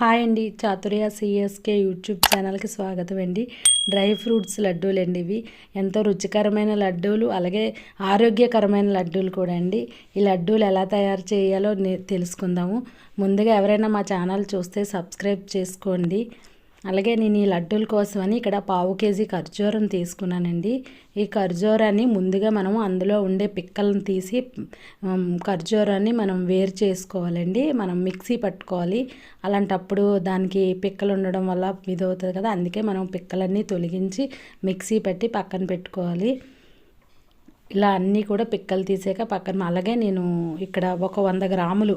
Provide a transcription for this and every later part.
Hi అండి Chaturya CSK YouTube ఛానల్కి స్వాగతం అండి. డ్రై ఫ్రూట్స్ లడ్డూలు అండి ఇవి. ఎంతో రుచికరమైన లడ్డూలు అలాగే ఆరోగ్యకరమైన లడ్డూలు కూడా అండి. ఈ లడ్డూలు ఎలా తయారు చేయాలో తెలుసుకుందాము. ముందుగా ఎవరైనా మా ఛానల్ చూస్తే సబ్స్క్రైబ్ చేసుకోండి. అలాగే నేను ఈ లడ్డూల కోసమని ఇక్కడ పావు కేజీ ఖర్జూరం తీసుకున్నానండి. ఈ ఖర్జూరాన్ని ముందుగా మనం అందులో ఉండే పిక్కలను తీసి ఖర్జూరాన్ని మనం వేరు చేసుకోవాలండి. మనం మిక్సీ పట్టుకోవాలి. అలాంటప్పుడు దానికి పిక్కలు ఉండడం వల్ల ఇది అవుతుంది కదా అందుకే మనం పిక్కలన్నీ తొలగించి మిక్సీ పట్టి పక్కన పెట్టుకోవాలి. ఇలా అన్నీ కూడా పిక్కలు తీసాక పక్కన అలాగే నేను ఇక్కడ ఒక వంద గ్రాములు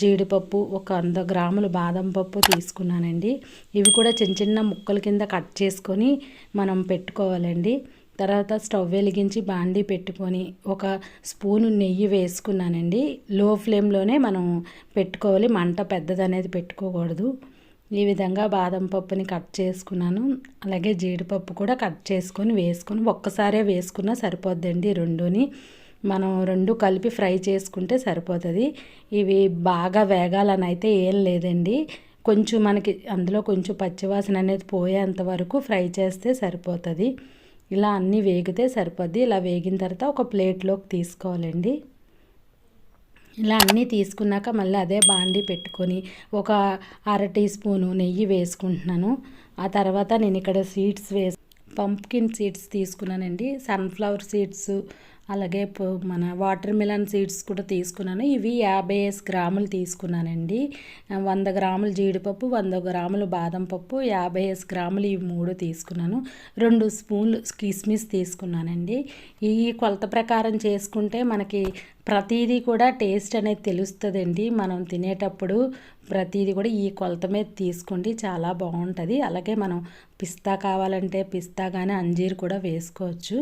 జీడిపప్పు ఒక వంద గ్రాములు బాదం పప్పు తీసుకున్నానండి. ఇవి కూడా చిన్న చిన్న ముక్కల కింద కట్ చేసుకొని మనం పెట్టుకోవాలండి. తర్వాత స్టవ్ వెలిగించి బాండీ పెట్టుకొని ఒక స్పూను నెయ్యి వేసుకున్నానండి. లో ఫ్లేమ్లోనే మనం పెట్టుకోవాలి. మంట పెద్దది అనేది పెట్టుకోకూడదు. ఈ విధంగా బాదం పప్పుని కట్ చేసుకున్నాను. అలాగే జీడిపప్పు కూడా కట్ చేసుకొని వేసుకొని ఒక్కసారే వేసుకున్నా సరిపోద్దండి రెండుని. మనం రెండు కలిపి ఫ్రై చేసుకుంటే సరిపోతుంది. ఇవి బాగా వేగాలని అయితే ఏం లేదండి. కొంచెం మనకి అందులో కొంచెం పచ్చివాసన అనేది పోయేంత వరకు ఫ్రై చేస్తే సరిపోతుంది. ఇలా అన్నీ వేగితే సరిపోద్ది. ఇలా వేగిన తర్వాత ఒక ప్లేట్లోకి తీసుకోవాలండి. ఇలా అన్నీ తీసుకున్నాక మళ్ళీ అదే బాండి పెట్టుకొని ఒక అర టీ స్పూను నెయ్యి వేసుకుంటున్నాను. ఆ తర్వాత నేను ఇక్కడ సీడ్స్ వేసి పంప్కిన్ సీడ్స్ తీసుకున్నానండి. సన్ఫ్లవర్ సీడ్స్ అలాగే మన వాటర్ మిలన్ సీడ్స్ కూడా తీసుకున్నాను. ఇవి యాభై గ్రాములు తీసుకున్నానండి. వంద గ్రాములు జీడిపప్పు వంద గ్రాములు బాదం పప్పు యాభై గ్రాములు ఇవి మూడు తీసుకున్నాను. రెండు స్పూన్లు కిస్మిస్ తీసుకున్నానండి. ఈ కొలత ప్రకారం చేసుకుంటే మనకి ప్రతిదీ కూడా టేస్ట్ అనేది తెలుస్తుందండి. మనం తినేటప్పుడు ప్రతిదీ కూడా ఈ కొలత మీద తీసుకోండి చాలా బాగుంటుంది. అలాగే మనం పిస్తా కావాలంటే పిస్తా కానీ అంజీర్ కూడా వేసుకోవచ్చు.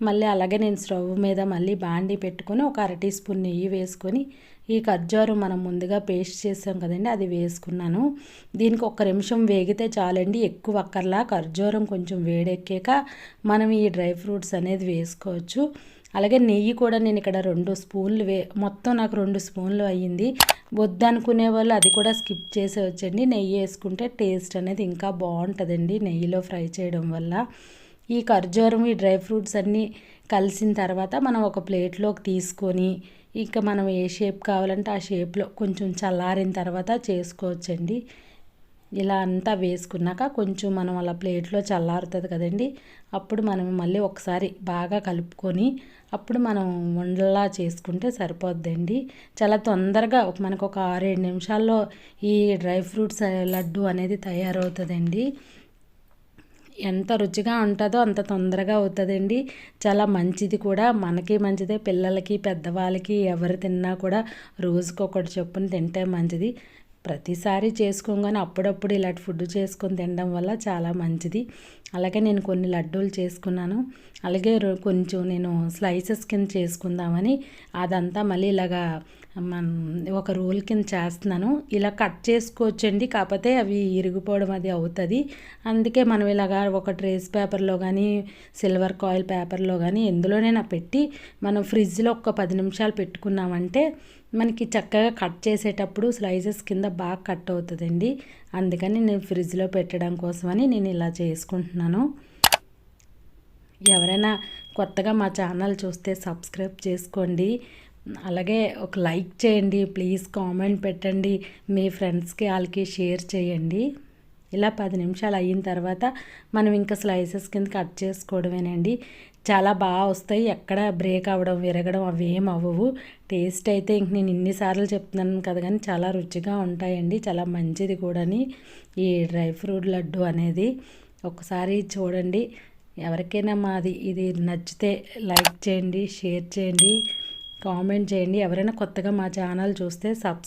మళ్ళీ అలాగే నేను స్టవ్ మీద మళ్ళీ బాండి పెట్టుకొని ఒక అర టీ స్పూన్ నెయ్యి వేసుకొని ఈ ఖర్జూరం మనం ముందుగా పేస్ట్ చేసాం కదండి అది వేసుకున్నాను. దీనికి ఒక్క నిమిషం వేగితే చాలండి ఎక్కువ అక్కర్లా. ఖర్జూరం కొంచెం వేడెక్కాక మనం ఈ డ్రై ఫ్రూట్స్ అనేది వేసుకోవచ్చు. అలాగే నెయ్యి కూడా నేను ఇక్కడ రెండు స్పూన్లు వే మొత్తం నాకు రెండు స్పూన్లు అయ్యింది. వద్దనుకునే వాళ్ళు అది కూడా స్కిప్ చేసేవచ్చండి నెయ్యి వేసుకుంటే టేస్ట్ అనేది ఇంకా బాగుంటుందండి నెయ్యిలో ఫ్రై చేయడం వల్ల. ఈ ఖర్జూరం ఈ డ్రై ఫ్రూట్స్ అన్నీ కలిసిన తర్వాత మనం ఒక ప్లేట్లోకి తీసుకొని ఇంకా మనం ఏ షేప్ కావాలంటే ఆ షేప్లో కొంచెం చల్లారిన తర్వాత చేసుకోవచ్చండి. ఇలా అంతా వేసుకున్నాక కొంచెం మనం అలా ప్లేట్లో చల్లారుతుంది కదండి. అప్పుడు మనం మళ్ళీ ఒకసారి బాగా కలుపుకొని అప్పుడు మనం వండలా చేసుకుంటే సరిపోద్దండి. చాలా తొందరగా మనకు ఒక ఆరేడు నిమిషాల్లో ఈ డ్రై ఫ్రూట్స్ లడ్డు అనేది తయారవుతుందండి. ఎంత రుచిగా ఉంటుందో అంత తొందరగా అవుతుందండి. చాలా మంచిది కూడా. మనకి మంచిదే. పిల్లలకి పెద్దవాళ్ళకి ఎవరు తిన్నా కూడా రోజుకొకటి చొప్పున తింటే మంచిది. ప్రతిసారి చేసుకోగానే అప్పుడప్పుడు ఇలాంటి ఫుడ్ చేసుకొని తినడం వల్ల చాలా మంచిది. అలాగే నేను కొన్ని లడ్డూలు చేసుకున్నాను. అలాగే కొంచెం నేను స్లైసెస్ కింద చేసుకుందామని. అదంతా మళ్ళీ ఇలాగా ఒక రోల్ కింద చేస్తున్నాను. ఇలా కట్ చేసుకోవచ్చండి. కాకపోతే అవి ఇరిగిపోవడం అది అవుతుంది. అందుకే మనం ఇలాగా ఒక ట్రేస్ పేపర్లో కానీ సిల్వర్ కాయిల్ పేపర్లో కానీ ఎందులోనైనా పెట్టి మనం ఫ్రిడ్జ్లో ఒక పది నిమిషాలు పెట్టుకున్నామంటే మనకి చక్కగా కట్ చేసేటప్పుడు స్లైసెస్ కింద బాగా కట్ అవుతుందండి. అందుకని నేను ఫ్రిడ్జ్లో పెట్టడం కోసమని నేను ఇలా చేసుకుంటున్నాను. ఎవరైనా కొత్తగా మా ఛానల్ చూస్తే సబ్స్క్రైబ్ చేసుకోండి. అలాగే ఒక లైక్ చేయండి ప్లీజ్ కామెంట్ పెట్టండి మీ ఫ్రెండ్స్కి వాళ్ళకి షేర్ చేయండి. ఇలా పది నిమిషాలు అయిన తర్వాత మనం ఇంకా స్లైసెస్ కింద కట్ చేసుకోవడమేనండి. చాలా బాగా వస్తాయి ఎక్కడ బ్రేక్ అవ్వడం విరగడం అవి ఏం అవ్వవు. టేస్ట్ అయితే ఇంక నేను ఇన్నిసార్లు చెప్తున్నాను కదా కానీ చాలా రుచిగా ఉంటాయండి చాలా మంచిది కూడాని. ఈ డ్రై ఫ్రూట్ లడ్డు అనేది ఒకసారి చూడండి ఎవరికైనా మాది. ఇది నచ్చితే లైక్ చేయండి షేర్ చేయండి. కామెంట్ చేయండి. ఎవరైనా కొత్తగా మా ఛానల్ చూస్తే సబ్స్